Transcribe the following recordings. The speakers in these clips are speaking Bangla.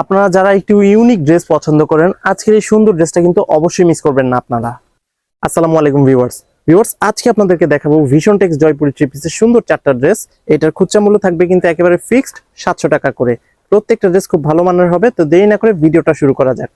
আপনারা যারা একটু ইউনিক ড্রেস পছন্দ করেন, আজকের এই সুন্দর ড্রেসটা কিন্তু অবশ্যই মিস করবেন না আপনারা। আসসালামু আলাইকুম ভিউয়ার্স ভিউয়ার্স আজকে আপনাদেরকে দেখাবো ভিশন টেক্স জয়পুরি থ্রি পিসের সুন্দর চারটা ড্রেস এটার খুচরা মূল্য থাকবে কিন্তু একেবারে ফিক্সড সাতশো টাকা করে। প্রত্যেকটা ড্রেস খুব ভালো মানের হবে, তো দেরি না করে ভিডিওটা শুরু করা যাক।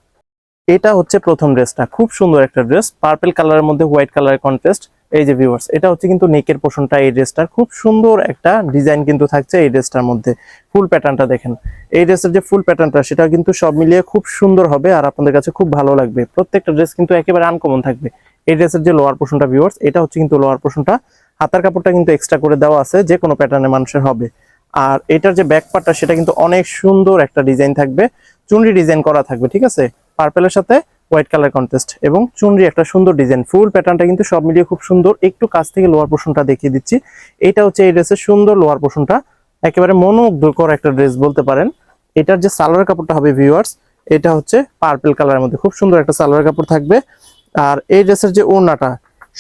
এটা হচ্ছে প্রথম ড্রেসটা খুব সুন্দর একটা ড্রেস পার্পল কালারের মধ্যে হোয়াইট কালারের কন্ট্রাস্ট এই যে ভিউয়ার্স এটা হচ্ছে কিন্তু নেকের পোষণটা এই ড্রেসটার খুব সুন্দর একটা ডিজাইন কিন্তু থাকছে এই ড্রেসটার মধ্যে। ফুল প্যাটার্নটা দেখেন। এই ড্রেসের যে ফুল প্যাটার্নটা সেটা কিন্তু সব মিলিয়ে খুব সুন্দর হবে আর আপনাদের কাছে খুব ভালো লাগবে। প্রত্যেকটা ড্রেস কিন্তু একেবারে আনকমন থাকবে। এই ড্রেসের যে লোয়ার পোর্শনটা ভিউয়ার্স এটা হচ্ছে কিন্তু লোয়ার পোর্শনটা হাতার কাপড়টা কিন্তু এক্সট্রা করে দেওয়া আছে, যে কোনো প্যাটার্নে মানুষের হবে। আর এটার যে ব্যাক পার্টটা সেটা কিন্তু অনেক সুন্দর একটা ডিজাইন থাকবে। চুনরি ডিজাইন করা থাকবে, ঠিক আছে? পার্পেলের সাথে হোয়াইট কালার কন্টেস্ট এবং চুনরি একটা সুন্দর ডিজাইন। ফুল প্যাটার্নটা কিন্তু সব মিলিয়ে খুব সুন্দর। একটু কাছ থেকে লোয়ার পোর্শনটা দেখিয়ে দিচ্ছি। এটা হচ্ছে এই ড্রেসের সুন্দর লোয়ার পোর্শনটা। একেবারে মনোমুগ্ধকর একটা ড্রেস বলতে পারেন। এটার যে সালোয়ার কাপড়টা হবে ভিউয়ার্স এটা হচ্ছে পার্পেল কালারের মধ্যে। খুব সুন্দর একটা সালোয়ার কাপড় থাকবে। আর এই ড্রেসের যে ওড়নাটা,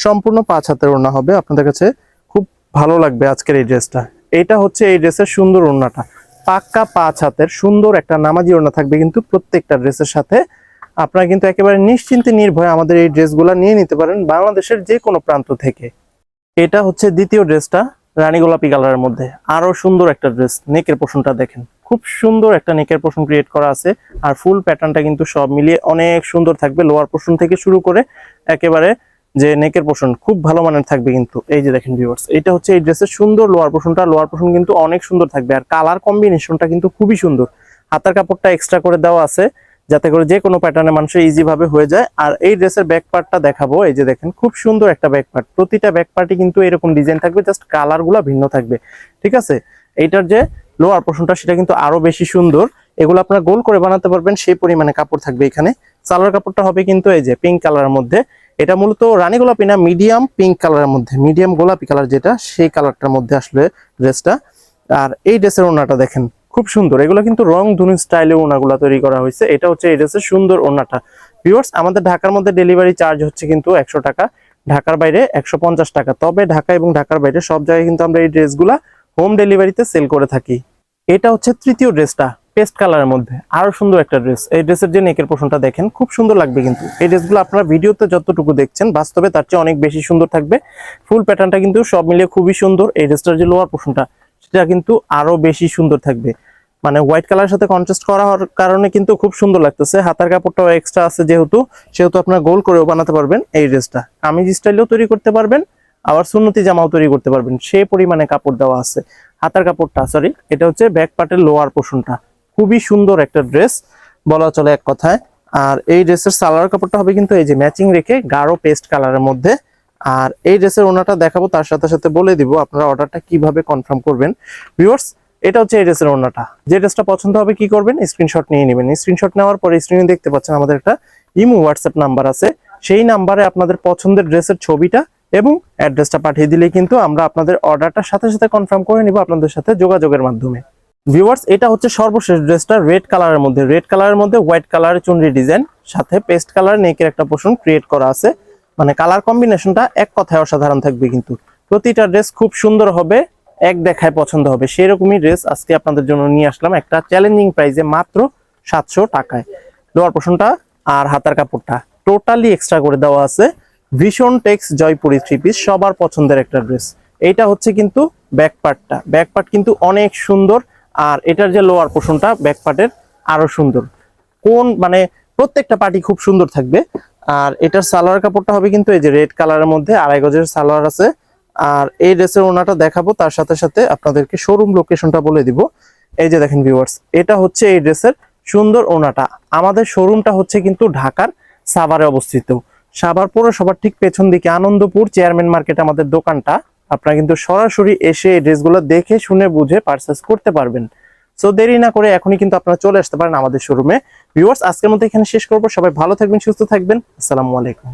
সম্পূর্ণ পাঁচ হাতের ওড়না হবে। আপনাদের কাছে খুব ভালো লাগবে আজকের এই ড্রেসটা। এটা হচ্ছে এই ড্রেসের সুন্দর ওড়নাটা। পাক্কা পাঁচ হাতের সুন্দর একটা নামাজি ওড়না থাকবে কিন্তু প্রত্যেকটা ড্রেসের সাথে। আপনারা কিন্তু একেবারে নিশ্চিন্তে নির্ভয়ে আমাদের এই ড্রেসগুলো নিয়ে নিতে পারেন বাংলাদেশের যে কোনো প্রান্ত থেকে। এটা হচ্ছে দ্বিতীয় ড্রেসটা রানী গোলাপি কালারের মধ্যে। আরও সুন্দর একটা ড্রেস, নেকের পোষণটা দেখেন। খুব সুন্দর একটা নেকের পোষণ ক্রিয়েট করা আছে আর ফুল প্যাটার্নটা কিন্তু সব মিলিয়ে অনেক সুন্দর থাকবে। লোয়ার পোষণ থেকে শুরু করে একেবারে যে নেকের পোষণ খুব ভালো মানের থাকবে কিন্তু। এই যে দেখেন ভিউয়ার্স এটা হচ্ছে এই ড্রেসের সুন্দর লোয়ার পোষণটা লোয়ার পোষণ কিন্তু অনেক সুন্দর থাকবে আর কালার কম্বিনেশনটা কিন্তু খুবই সুন্দর। হাতার কাপড়টা এক্সট্রা করে দেওয়া আছে। যাতে করে যে কোনো প্যাটার্নে মানুষের ইজি ভাবে হয়ে যায়। আর এই ড্রেসের ব্যাক পার্টটা দেখাবো, এই যে দেখেন, খুব সুন্দর একটা ব্যাক পার্ট প্রতিটা ব্যাক পার্টই কিন্তু এরকম ডিজাইন থাকবে জাস্ট কালারগুলো ভিন্ন থাকবে। ঠিক আছে? এইটার যে লোয়ার পোর্শনটা সেটা কিন্তু আরও বেশি সুন্দর। এগুলো আপনারা গোল করে বানাতে পারবেন, সেই পরিমাণে কাপড় থাকবে এখানে। সালোয়ার কাপড়টা হবে কিন্তু এই যে পিঙ্ক কালারের মধ্যে। এটা মূলত রানী গোলাপি না মিডিয়াম পিঙ্ক কালারের মধ্যে। মিডিয়াম গোলাপি কালার যেটা, সেই কালারটার মধ্যে আসলে ড্রেসটা আর এই ড্রেসের ওনাটা দেখেন খুব সুন্দর। এগুলো কিন্তু রং ধুনি স্টাইলে ওনাগুলো তৈরি করা হয়েছে। এটা হচ্ছে এই ড্রেসের সুন্দর ওনাটা ভিউয়ার্স আমাদের ঢাকার মধ্যে ডেলিভারি চার্জ হচ্ছে কিন্তু একশো টাকা। ঢাকার বাইরে একশো পঞ্চাশ টাকা। তবে ঢাকা এবং ঢাকার বাইরে সব জায়গায় কিন্তু আমরা এই ড্রেসগুলা হোম ডেলিভারিতে সেল করে থাকি। এটা হচ্ছে তৃতীয় ড্রেসটা পেস্ট কালারের মধ্যে। আরও সুন্দর একটা ড্রেস। এই ড্রেসের যে নেকের পোষণটা দেখেন, খুব সুন্দর লাগবে কিন্তু। এই ড্রেসগুলো আপনারা ভিডিওতে যতটুকু দেখছেন, বাস্তবে তার চেয়ে অনেক বেশি সুন্দর থাকবে। ফুল প্যাটার্নটা কিন্তু সব মিলিয়ে খুবই সুন্দর। এই ড্রেসটার যে লোয়ার পোষণটা সেটা কিন্তু আরও বেশি সুন্দর থাকবে। মানে হোয়াইট কালারের সাথে কন্ট্রাস্ট করা হওয়ার কারণে কিন্তু খুব সুন্দর লাগতেছে। হাতার কাপড়টাও এক্সট্রা আছে যেহেতু, সেহেতু আপনারা গোল করেও বানাতে পারবেন এই ড্রেসটা কামিজ স্টাইলেও তৈরি করতে পারবেন, আবার সুন্নতি জামাও তৈরি করতে পারবেন। সে পরিমাণে কাপড় দেওয়া আছে। হাতার কাপড়টা সরি এটা হচ্ছে ব্যাক পার্টের লোয়ার পোর্শনটা খুবই সুন্দর একটা ড্রেস বলা চলে এক কথায়। আর এই ড্রেসের সালোয়ার কাপড়টা হবে কিন্তু এই যে ম্যাচিং রেখে গাঢ় পেস্ট কালারের মধ্যে আর এই ড্রেসের ওনাটা দেখাবো, তার সাথে সাথে বলে দিব আপনারা অর্ডারটা কীভাবে কনফার্ম করবেন। ভিউয়ার্স এটা হচ্ছে এই ড্রেসের ওনাটা। যে ড্রেসটা পছন্দ হবে কি করবেন স্ক্রিনশট নিয়ে নেবেন। স্ক্রিনশট নেওয়ার পরে স্ক্রিনে দেখতে পাচ্ছেন আমাদের একটা ইমো হোয়াটসঅ্যাপ নাম্বার আছে। সেই নাম্বারে আপনাদের পছন্দের ড্রেসের ছবিটা এবং অ্যাড্রেসটা পাঠিয়ে দিলে কিন্তু আমরা আপনাদের অর্ডারটা সাথে সাথে কনফার্ম করে নিব আপনাদের সাথে যোগাযোগের মাধ্যমে। ভিউয়ার্স এটা হচ্ছে সর্বশেষ ড্রেসটা রেড কালারের মধ্যে। রেড কালারের মধ্যে হোয়াইট কালারের চুনরি ডিজাইন সাথে পেস্ট কালার নেকের একটা পোর্শন ক্রিয়েট করা আছে। মানে কালার কম্বিনেশনটা এক কথায় অসাধারণ থাকবে কিন্তু। প্রতিটা ড্রেস খুব সুন্দর হবে, এক দেখায় পছন্দ হবে। সেরকমই ড্রেস আজকে আপনাদের জন্য নিয়ে আসলাম একটা চ্যালেঞ্জিং প্রাইসে মাত্র সাতশো টাকায়। লোয়ার পোর্শনটা আর হাতার কাপড়টা টোটালি এক্সট্রা করে দেওয়া আছে। ভীষণ টেক্স জয়পুরি থ্রি পিস সবার পছন্দের একটা ড্রেস এইটা হচ্ছে কিন্তু ব্যাক পার্টটা ব্যাক পার্ট কিন্তু অনেক সুন্দর আর এটার যে লোয়ার পোর্শনটা ব্যাক পার্টের আরও সুন্দর। কোন মানে প্রত্যেকটা পার্টি খুব সুন্দর থাকবে। আর এটার সালোয়ার কাপড়টা হবে কিন্তু এই যে রেড কালারের মধ্যে, আড়াই গজের সালোয়ার আছে। আর এই ড্রেসের ওনাটা দেখাবো, তার সাথে সাথে আপনাদেরকে শোরুম লোকেশনটা বলে দিব। এই যে দেখেন ভিউয়ার্স এটা হচ্ছে এই ড্রেসের সুন্দর ওনাটা। আমাদের শোরুমটা হচ্ছে কিন্তু ঢাকার সাভারে অবস্থিত। সাভার পৌরসভার ঠিক পেছন দিকে আনন্দপুর চেয়ারম্যান মার্কেট আমাদের দোকানটা। আপনারা কিন্তু সরাসরি এসে এই ড্রেসগুলো দেখে, শুনে, বুঝে পারচেস করতে পারবেন। সো দেরি না করে এখনই কিন্তু আপনারা চলে আসতে পারেন আমাদের শোরুমে ভিউয়ার্স আজকের মধ্যে এখানে শেষ করব। সবাই ভালো থাকবেন, সুস্থ থাকবেন। আসসালামু আলাইকুম।